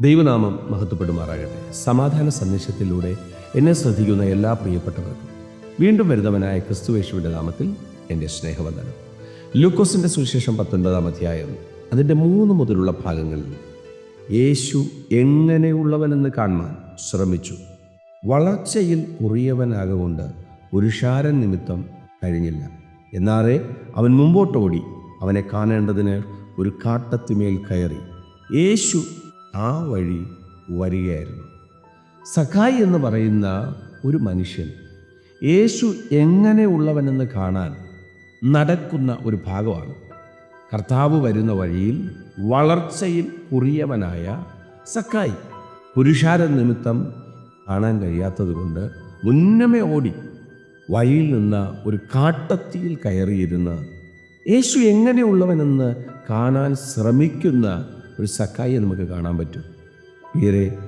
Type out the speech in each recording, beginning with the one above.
ദൈവനാമം മഹത്വപ്പെടുമാറാകട്ടെ. സമാധാന സന്ദേശത്തിലൂടെ എന്നെ ശ്രദ്ധിക്കുന്ന എല്ലാ പ്രിയപ്പെട്ടവർക്കും വീണ്ടും വരുന്നവനായ ക്രിസ്തുവേശുവിന്റെ നാമത്തിൽ എന്റെ സ്നേഹവന്ദനം. ലൂക്കോസിന്റെ സുവിശേഷം പത്തൊൻപതാം അധ്യായം അതിന്റെ മൂന്ന് മുതലുള്ള ഭാഗങ്ങളിൽ യേശു എങ്ങനെയുള്ളവനെന്ന് കാണുവാൻ ശ്രമിച്ചു. വളർച്ചയിൽ കുറിയവനാകൊണ്ട് പുരുഷാരൻ നിമിത്തം കഴിഞ്ഞില്ല. എന്നാറേ അവൻ മുമ്പോട്ടോടി. അവനെ കാണേണ്ടതിന് ഒരു കാട്ടത്തിമേൽ കയറി. യേശു ആ വഴി വരികയായിരുന്നു. സഖായി എന്ന് പറയുന്ന ഒരു മനുഷ്യൻ യേശു എങ്ങനെയുള്ളവനെന്ന് കാണാൻ നടക്കുന്ന ഒരു ഭാഗമാണ്. കർത്താവ് വരുന്ന വഴിയിൽ വളർച്ചയിൽ കുറിയവനായ സക്കായി പുരുഷാര നിമിത്തം കാണാൻ കഴിയാത്തതുകൊണ്ട് മുന്നമേ ഓടി വഴിയിൽ നിന്ന് ഒരു കാട്ടത്തിയിൽ കയറിയിരുന്ന് യേശു എങ്ങനെയുള്ളവനെന്ന് കാണാൻ ശ്രമിക്കുന്ന ഒരു സക്കായിയെ നമുക്ക് കാണാൻ പറ്റും. പ്രിയരെ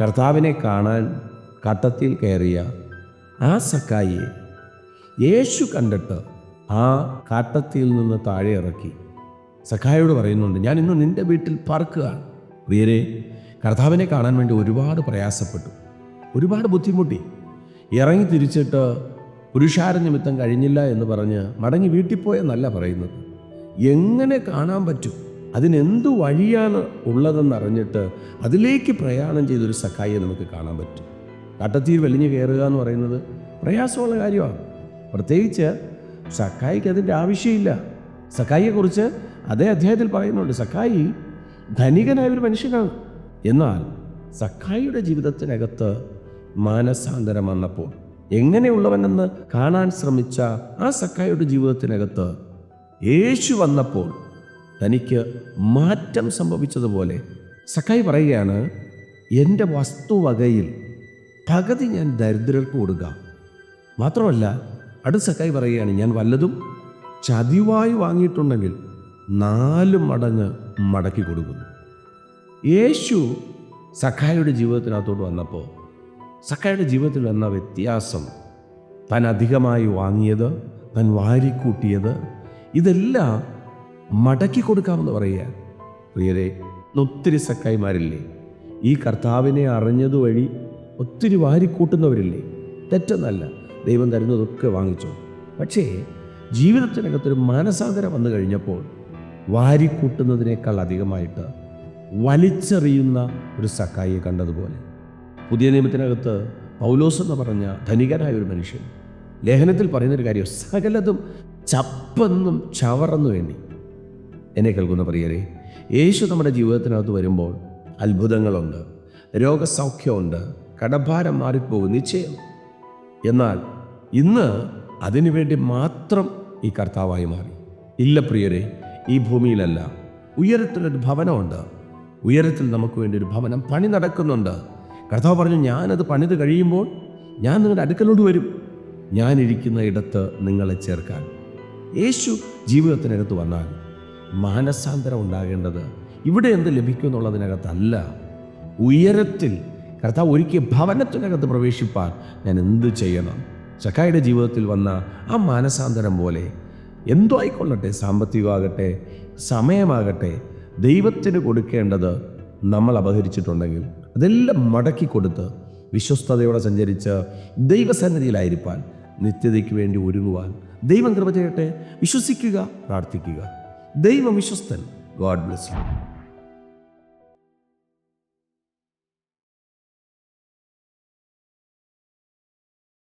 കർത്താവിനെ കാണാൻ കട്ടത്തിൽ കയറിയ ആ സക്കായിയെ യേശു കണ്ടിട്ട് ആ കാട്ടത്തിൽ നിന്ന് താഴെ ഇറക്കി. സഖായോട് പറയുന്നുണ്ട് ഞാൻ ഇന്ന് നിന്റെ വീട്ടിൽ പാർക്കുകയാണ് പ്രിയരെ കർത്താവിനെ കാണാൻ വേണ്ടി ഒരുപാട് പ്രയാസപ്പെട്ടു. ഒരുപാട് ബുദ്ധിമുട്ടി. ഇറങ്ങി തിരിച്ചിട്ട് പുരുഷാര നിമിത്തം കഴിഞ്ഞില്ല എന്ന് പറഞ്ഞ് മടങ്ങി വീട്ടിൽ പോയെന്നല്ല പറയുന്നത്. എങ്ങനെ കാണാൻ പറ്റും? അതിനെന്തു വഴിയാണ് ഉള്ളതെന്ന് അറിഞ്ഞിട്ട് അതിലേക്ക് പ്രയാണം ചെയ്തൊരു സഖായിയെ നമുക്ക് കാണാൻ പറ്റും. കാട്ടത്തീർ വലിഞ്ഞു കയറുക എന്ന് പറയുന്നത് പ്രയാസമുള്ള കാര്യമാണ്. പ്രത്യേകിച്ച് സഖായിക്ക് അതിന്റെ ആവശ്യമില്ല. സഖായിയെക്കുറിച്ച് അതേ അധ്യായത്തിൽ പറയുന്നുണ്ട് സഖായി ധനികനായ ഒരു മനുഷ്യനാണ്. എന്നാൽ സഖായിയുടെ ജീവിതത്തിനകത്ത് മാനസാന്തരം വന്നപ്പോൾ എങ്ങനെയുള്ളവനെന്ന് കാണാൻ ശ്രമിച്ച ആ സഖായിയുടെ ജീവിതത്തിനകത്ത് യേശു വന്നപ്പോൾ തനിക്ക് മാറ്റം സംഭവിച്ചതുപോലെ സഖായി പറയുകയാണ് എന്റെ വസ്തുവകയിൽ പകുതി ഞാൻ ദരിദ്രർക്ക് കൊടുക്കാം. മാത്രമല്ല അടുത്ത സഖായി പറയുകയാണ് ഞാൻ വല്ലതും ചതിവായി വാങ്ങിയിട്ടുണ്ടെങ്കിൽ നാല് മടങ്ങ് മടക്കി കൊടുക്കുന്നു. യേശു സഖായുടെ ജീവിതത്തിനകത്തോട്ട് വന്നപ്പോൾ സഖായുടെ ജീവിതത്തിൽ വന്ന വ്യത്യാസം താൻ അധികമായി വാങ്ങിയത് താൻ വാരിക്കൂട്ടിയത് ഇതെല്ലാം മടക്കി കൊടുക്കാമെന്ന് പറയുക. പ്രിയരെ ഒത്തിരി സക്കായിമാരില്ലേ ഈ കർത്താവിനെ അറിഞ്ഞതുവഴി ഒത്തിരി വാരിക്കൂട്ടുന്നവരില്ലേ? തെറ്റെന്നല്ല ദൈവം തരുന്നതൊക്കെ വാങ്ങിച്ചു. പക്ഷേ ജീവിതത്തിനകത്തൊരു മാനസാന്തരം വന്നു കഴിഞ്ഞപ്പോൾ വാരിക്കൂട്ടുന്നതിനേക്കാൾ അധികമായിട്ട് വലിച്ചെറിയുന്ന ഒരു സക്കായിയെ കണ്ടതുപോലെ. പുതിയ നിയമത്തിനകത്ത് പൗലോസ് എന്ന് പറഞ്ഞ ധനികനായ ഒരു മനുഷ്യൻ ലേഖനത്തിൽ പറയുന്നൊരു കാര്യം സകലതും ചപ്പെന്നും ചവറെന്നു വേണ്ടി. എന്നെ കേൾക്കുന്ന പ്രിയരെ യേശു നമ്മുടെ ജീവിതത്തിനകത്ത് വരുമ്പോൾ അത്ഭുതങ്ങളുണ്ട് രോഗസൗഖ്യമുണ്ട് കടഭാരം മാറിപ്പോകും നിശ്ചയം. എന്നാൽ ഇന്ന് അതിനുവേണ്ടി മാത്രം ഈ കർത്താവായി മാറി. ഇല്ല പ്രിയരെ ഈ ഭൂമിയിലല്ല. ഉയരത്തിലൊരു ഭവനമുണ്ട്. ഉയരത്തിൽ നമുക്ക് വേണ്ടി ഒരു ഭവനം പണി നടക്കുന്നുണ്ട്. കർത്താവ് പറഞ്ഞു ഞാനത് പണിത് കഴിയുമ്പോൾ ഞാൻ നിങ്ങളുടെ അടുക്കലോട് വരും. ഞാനിരിക്കുന്ന ഇടത്ത് നിങ്ങളെ ചേർക്കാൻ. യേശു ജീവിതത്തിനകത്ത് വന്നാൽ മാനസാന്തരം ഉണ്ടാകേണ്ടത് ഇവിടെ എന്ത് ലഭിക്കും എന്നുള്ളതിനകത്തല്ല ഉയരത്തിൽ കർത്താവ് ഒരിക്കൽ ഭവനത്തിനകത്ത് പ്രവേശിപ്പാൻ ഞാൻ എന്ത് ചെയ്യണം? ചക്കായുടെ ജീവിതത്തിൽ വന്ന ആ മാനസാന്തരം പോലെ എന്തോ ആയിക്കൊള്ളട്ടെ സാമ്പത്തികമാകട്ടെ സമയമാകട്ടെ ദൈവത്തിന് കൊടുക്കേണ്ടത് നമ്മൾ അപഹരിച്ചിട്ടുണ്ടെങ്കിൽ അതെല്ലാം മടക്കി കൊടുത്ത് വിശ്വസ്തയോടെ സഞ്ചരിച്ച് ദൈവസന്നിധിയിലായിരിക്കാൻ നിത്യതയ്ക്ക് വേണ്ടി ഒരുങ്ങുവാൻ ദൈവം കൃപ ചെയ്യട്ടെ വിശ്വസിക്കുക പ്രാർത്ഥിക്കുക. ദൈവം വിശ്വസ്തൻ ഗോഡ് ബ്ലെസ് യു.